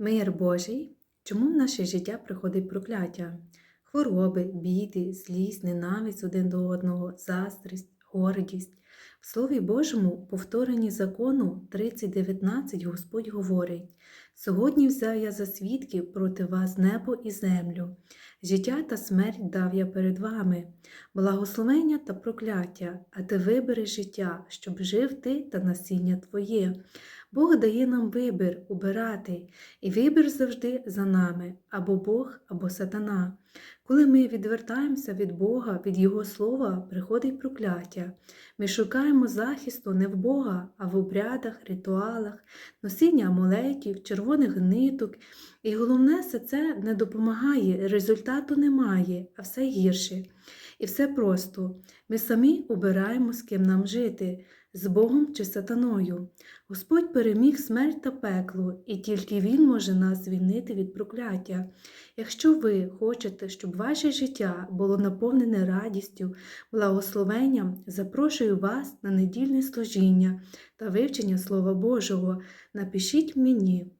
Мир Божий, чому в наше життя приходить прокляття? Хвороби, біди, злість, ненависть один до одного, заздрість, гордість. В Слові Божому, повторенні закону 30.19 Господь говорить: Сьогодні взяв я за свідків проти вас небо і землю. Життя та смерть дав я перед вами, благословення та прокляття, а ти вибери життя, щоб жив ти та насіння твоє. Бог дає нам вибір убирати, і вибір завжди за нами або Бог, або сатана. Коли ми відвертаємося від Бога, від Його слова, приходить прокляття. Ми шукаємо захисту не в Бога, а в обрядах, ритуалах, носіння амулетів, червоних ниток. І головне, все це не допомагає, результату немає, а все гірше. І все просто. Ми самі обираємо, з ким нам жити, з Богом чи сатаною. Господь переміг смерть та пекло, і тільки Він може нас звільнити від прокляття. Якщо ви хочете, щоб ваше життя було наповнене радістю, благословенням, запрошую вас на недільне служіння та вивчення Слова Божого. Напишіть мені.